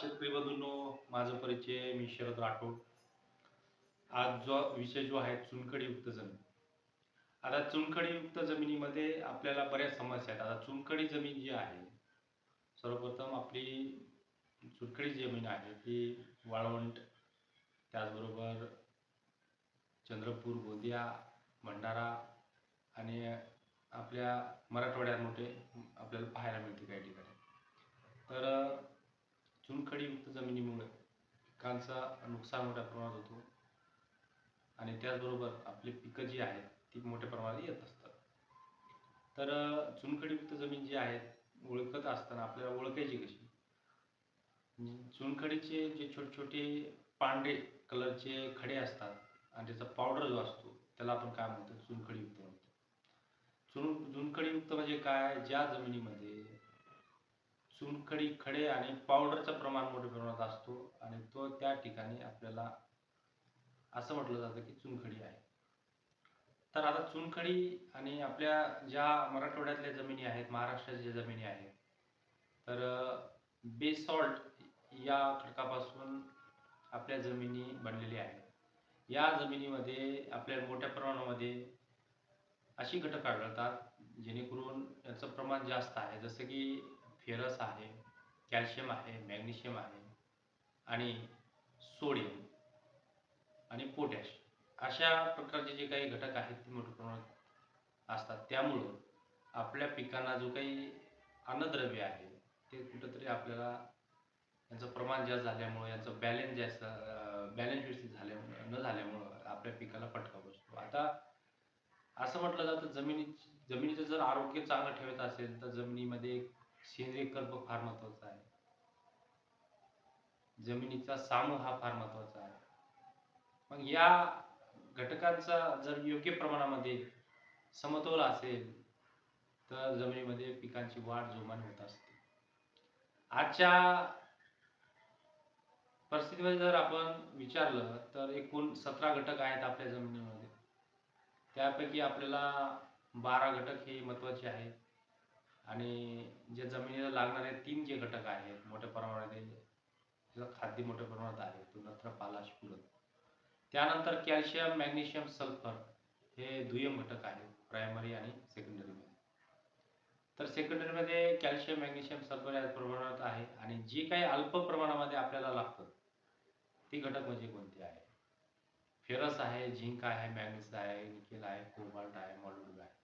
शेतकरी बंधूंनो माझा परिचय मी शरद राठोड. आज जो विषय जो आहे चुनखडीयुक्त जमीन. आता चुनखडीयुक्त जमिनीमध्ये आपल्याला बऱ्याच समस्या आहेत. आता चुनखडी जमीन जी आहे सर्वप्रथम आपली चुनखडी जमीन आहे ती वाळवंट त्याचबरोबर चंद्रपूर गोंदिया भंडारा आणि आपल्या मराठवाड्यात मोठे आपल्याला पाहायला मिळते काही ठिकाणी. तर चुनखडीयुक्त जमिनीमुळे पिकांचा नुकसान मोठ्या प्रमाणात होतो. आणि त्याचबरोबर आपली पिकं जी आहेत ती मोठ्या प्रमाणात येत असतात. तर चुनखडीयुक्त जमीन जी आहे ओळखत असताना आपल्याला ओळखायची कशी? म्हणजे चुनखडीचे जे छोटे छोटे पांढरे कलरचे खडे असतात आणि त्याचा पावडर जो असतो त्याला आपण काय म्हणतो? चुनखडीयुक्त म्हणतो. चुन चुनखडीयुक्त म्हणजे काय? ज्या जमिनीमध्ये चुनखडी खडे आणि पावडरचं प्रमाण मोठ्या प्रमाणात असतो आणि तो त्या ठिकाणी आपल्याला असं म्हटलं जातं की चुनखडी आहे. तर आता चुनखडी आणि आपल्या ज्या मराठवाड्यातल्या जमिनी आहेत महाराष्ट्राच्या ज्या जमिनी आहेत तर बेसॉल्ट या खडकापासून आपल्या जमिनी बनलेल्या आहेत या जमिनीमध्ये आपल्या मोठ्या प्रमाणामध्ये अशी घटक आढळतात जेणेकरून याचं प्रमाण जास्त आहे. जसं की फेरस आहे कॅल्शियम आहे मॅग्नेशियम आहे आणि सोडियम आणि पोटॅश अशा प्रकारचे जे काही घटक आहेत ते मोठ्या प्रमाणात असतात. त्यामुळं आपल्या पिकांना जो काही अन्नद्रव्य आहे ते कुठंतरी आपल्याला यांचं प्रमाण जास्त झाल्यामुळं यांचं बॅलन्स जास्त बॅलन्स व्यवस्थित झाल्यामुळं न झाल्यामुळं आपल्या पिकाला फटका बसतो. आता असं म्हटलं जातं जमिनी जमिनीचं जर आरोग्य चांगलं ठेवायचं असेल तर जमिनीमध्ये सेंद्रिय कर्ब फार महत्त्वाचा आहे. जमिनीचा सामूह हा फार महत्त्वाचा आहे. मग या घटकांचा जर योग्य प्रमाणामध्ये समतोल असेल तर जमिनीमध्ये पिकांची वाढ जोमाने होत असते. आजच्या परिस्थितीमध्ये जर आपण विचारलं तर एकूण सतरा घटक आहेत आपल्या जमिनीमध्ये. त्यापैकी आपल्याला बारा घटक हे महत्त्वाचे आहेत. आणि जे जमिनीला लागणारे तीन जे घटक आहेत मोठ्या प्रमाणात खाद्य मोठ्या प्रमाणात आहे तो नत्र पालाश पुरत त्यानंतर कॅल्शियम मॅग्नेशियम सल्फर हे दुय्यम घटक आहेत प्रायमरी आणि सेकंडरीमध्ये तर सेकंडरीमध्ये कॅल्शियम मॅग्नेशियम सल्फर या प्रमाणात आहे आणि जे काही अल्प प्रमाणामध्ये आपल्याला लागतं ती घटक म्हणजे कोणते आहे? फेरस आहे झिंक आहे मॅग्नेस आहे निकेल आहे कोबाल्ट आहे मॉल्यूड आहे.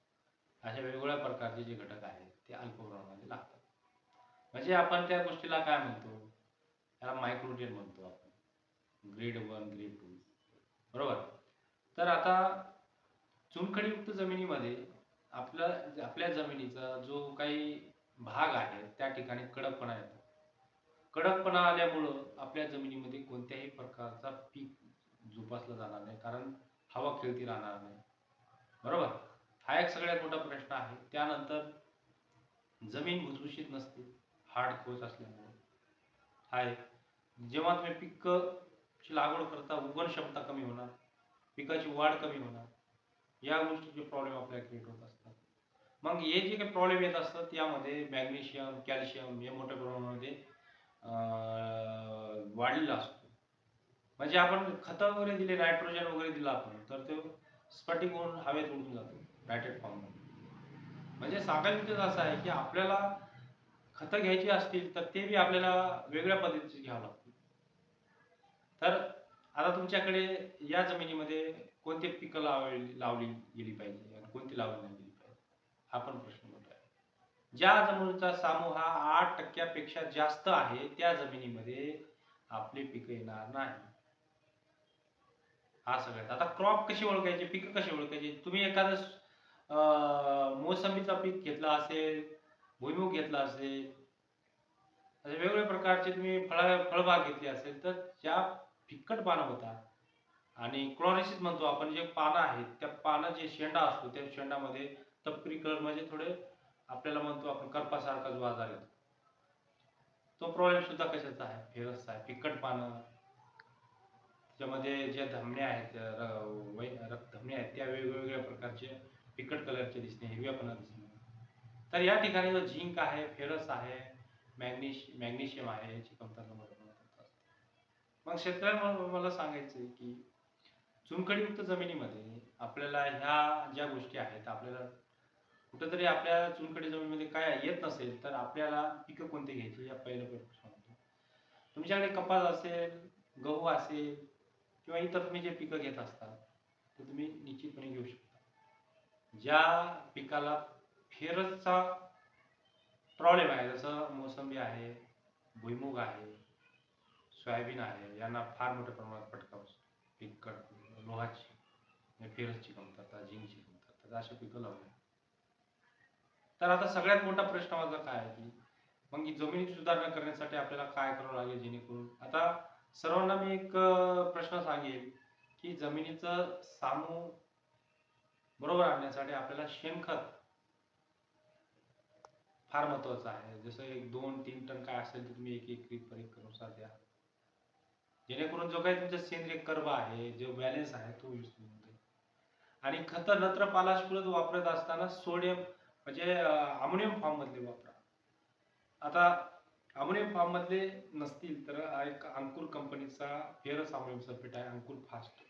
अशा वेगवेगळ्या प्रकारचे जे घटक आहेत ते अल्प प्रमाणामध्ये लागतात. म्हणजे आपण त्या गोष्टीला काय म्हणतो? त्याला मायक्रोजेन म्हणतो आपण. ग्रेड वन ग्रेड टू बरोबर? तर आता चुनखडीयुक्त जमिनीमध्ये आपलं आपल्या जमिनीचा जो काही भाग आहे त्या ठिकाणी कडकपणा येतो. कडकपणा आल्यामुळं आपल्या जमिनीमध्ये कोणत्याही प्रकारचा पीक जोपासला जाणार नाही कारण हवा खेळती राहणार नाही. बरोबर? हा एक सगळ्यात मोठा प्रश्न आहे. त्यानंतर जमीन भुसभुशीत नसते हार्ड खोच असल्यामुळे. हा एक. जेव्हा तुम्ही पिकची लागवड करता उगवण क्षमता कमी होणार पिकाची वाढ कमी होणार या गोष्टीचे प्रॉब्लेम आपल्याला क्रिएट होत असतात. मग हे जे काही प्रॉब्लेम येत असतात यामध्ये मॅग्नेशियम कॅल्शियम हे मोठ्या प्रमाणामध्ये वाढलेला असतो. म्हणजे आपण खतं वगैरे दिले नायट्रोजन वगैरे दिलं आपण तर ते स्फटिक होऊन हवेत उडून जातो. बॅटेड फॉर्म म्हणजे सांगायचं असं आहे की आपल्याला खतं घ्यायची असतील तर ते बी आपल्याला वेगळ्या पद्धतीची घ्यावं लागतील. तर आता तुमच्याकडे या जमिनीमध्ये कोणते पिकं लावली लावली गेली पाहिजे आणि कोणती लावली नाही गेली पाहिजे? हा पण प्रश्न मोठा आहे. ज्या जमिनीचा सामूह हा आठ टक्क्यापेक्षा जास्त आहे त्या जमिनीमध्ये आपली पिकं येणार नाही. हा सगळ्यात. आता क्रॉप कशी ओळखायची पिकं कशी ओळखायची? तुम्ही एखादं मोसंबीचा पीक घेतला असेल भुईमुग घेतला असेल असे वेगवेगळ्या प्रकारचे तुम्ही फळ फळबाग घेतली असेल तर ज्या फिक्कट पानं होतात आणि क्लॉरिसिस म्हणतो आपण जे पानं आहेत त्या पानं जे शेंडा असतो त्या शेंडामध्ये तपकिरी कलर म्हणजे थोडे आपल्याला म्हणतो आपण करपासारखा जो आजार येतो. तो प्रॉब्लेम सुद्धा कशाचा आहे? फेरसचा आहे. फिक्कट पानं. त्याच्यामध्ये ज्या धमन्या आहेत रक्त धमन्या आहेत त्या वेगवेगळ्या प्रकारचे फिकट कलरचे दिसणे हिरव्यापणा दिसणे. तर या ठिकाणी जो झिंक आहे फेरस आहे मॅग्नेश मॅग्नेशियम आहे याची कमतरता मग शेतकऱ्यांना मला सांगायचं आहे की चुनखडीयुक्त जमिनीमध्ये आपल्याला ह्या ज्या गोष्टी आहेत आपल्याला कुठंतरी आपल्या चुनखडी जमिनीमध्ये काय येत नसेल तर आपल्याला पिकं कोणती घ्यायची या पहिलं सांगतो तुमच्याकडे कपास असेल गहू असेल किंवा इतर तुम्ही जे पिकं घेत असतात ते तुम्ही निश्चितपणे घेऊ शकता. ज्या पिकाला फेरसचा प्रॉब्लेम आहे जसं मोसंबी आहे भुईमुग आहे सोयाबीन आहे यांना फार मोठ्या प्रमाणात फटका बसतो. पीक लोहाची म्हणजे फेरसची कमतरता झिंकची कमतरता तर पिकं लावली तर आता सगळ्यात मोठा प्रश्न माझा काय आहे की मग जमिनीची सुधारणा करण्यासाठी आपल्याला काय करावं लागेल जेणेकरून आता सर्वांना मी एक प्रश्न सांगेल की जमिनीचं सामू बरोबर आणण्यासाठी आपल्याला शेणखत फार महत्वाचं आहे. जसं एक दोन तीन टन काय असेल ते तुम्ही एक एक परिक्रनुसार द्या. जेणेकरून जो काही तुमचा सेंद्रिय कर्व आहे जो बॅलेन्स आहे तो यूज आणि खत नत्र पालाशपूरच वापरत असताना सोडियम म्हणजे अमोनियम फॉर्म मधले वापरा. आता अमोनियम फॉर्म मधले नसतील तर एक अंकुर कंपनीचा फेरस अमोनियम सल्फेट आहे अंकुर फास्ट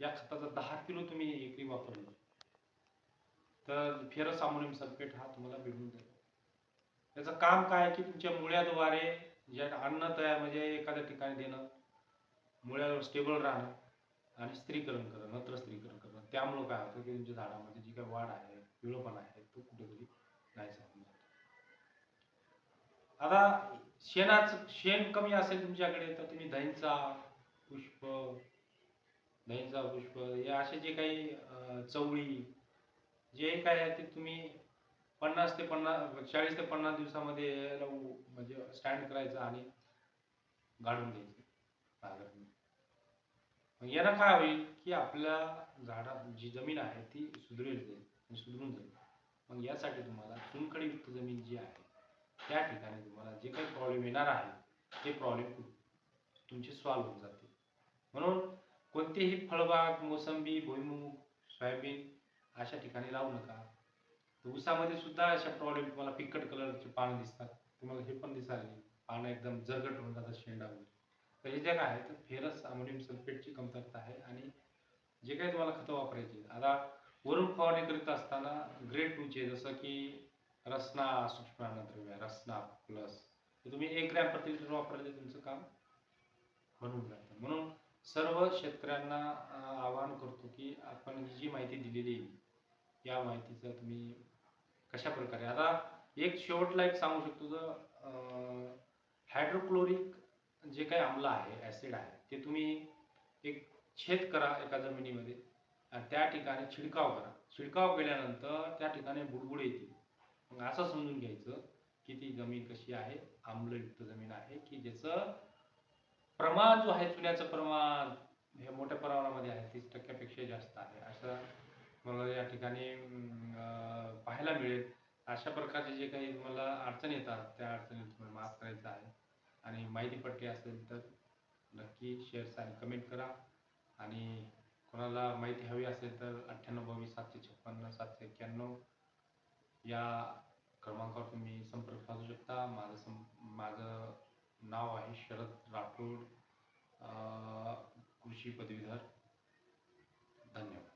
या खताचा दहा किलो तुम्ही एकरी वापरली. तर फेरस अमोनियम सल्फेट हा तुम्हाला भेटून जाईल. त्याचं काम काय आहे की तुमच्या मुळ्याद्वारे जे अन्न तयार म्हणजे एखाद्या ठिकाणी देणं मुळ्यावर स्टेबल राहणं आणि स्त्रीकरण करणं नत्र स्त्रीकरण करणं. त्यामुळं काय होतं की तुमच्या झाडामध्ये जी काही वाढ आहे पिवळपणा आहे तो कुठेतरी नाही जातो आता शेणाचं शेण कमी असेल तुमच्याकडे तर तुम्ही दहींचा पुष्प दहींचा पुष्प हे असे जे काही चवळी जे काय आहे ते तुम्ही पन्नास ते पन्नास चाळीस ते पन्नास दिवसामध्ये म्हणजे स्टँड करायचं आणि गाडून द्यायचं. मग यानं काय होईल की आपल्या झाडा जी जमीन आहे ती सुधरेल जाईल म्हणजे सुधरून जाईल. मग यासाठी तुम्हाला चुनखडीयुक्त जमीन जी आहे त्या ठिकाणी तुम्हाला जे काही प्रॉब्लेम येणार आहे ते प्रॉब्लेम तुमचे सॉल्व्ह होऊन जाते म्हणून कोणतेही फळबाग मोसंबी भुईमुग सोयाबीन अशा ठिकाणी लावू नका. ऊसामध्ये सुद्धा अशा प्रॉब्लेम तुम्हाला फिकट कलरचे पानं दिसतात. तुम्हाला हे पण दिसायला पानं एकदम जरगट होऊन जातात शेंडा वगैरे तर हे जे काय आहे तर फेरस अमोनियम सल्फेटची कमतरता आहे आणि जे काही तुम्हाला खतं वापरायची आता वरून फवारणी करीत असताना ग्रेड टूचे जसं की रसना सूक्ष्म अन्नद्रव्य रसना प्लस तुम्ही एक ग्रॅम प्रति लिटर वापरले तुमचं काम बनवून जातं. म्हणून सर्व शेतकऱ्यांना आवाहन करतो की आपण ही जी माहिती दिलेली आहे या माहितीचं तुम्ही कशा प्रकारे आता एक शेवटला एक सांगू शकतो जर हायड्रोक्लोरिक जे काही आम्ल आहे ॲसिड आहे ते तुम्ही एक छेद करा एका जमिनीमध्ये आणि त्या ठिकाणी छिडकाव करा. छिडकाव केल्यानंतर त्या ठिकाणी बुडबुड येतील. मग असं समजून घ्यायचं की ती जमीन कशी आहे आम्लयुक्त जमीन आहे की ज्याचं प्रमाण जो आहे चुन्याचं प्रमाण हे मोठ्या प्रमाणामध्ये आहे तीस टक्क्यापेक्षा जास्त आहे असं मला या ठिकाणी पाहायला मिळेल. अशा प्रकारचे जे काही मला अडचणी येतात त्या अडचणी तुम्हाला माफ करायचं आहे. आणि माहिती पटली असेल तर नक्की शेअर्स आणि कमेंट करा. आणि कोणाला माहिती हवी असेल तर अठ्ठ्याण्णव बावीस सातशे छप्पन्न सातशे एक्क्याण्णव या क्रमांकावर तुम्ही संपर्क साधू शकता. माझं सं माझं नाव आहे शरद राठोड कृषी पदवीधर. धन्यवाद.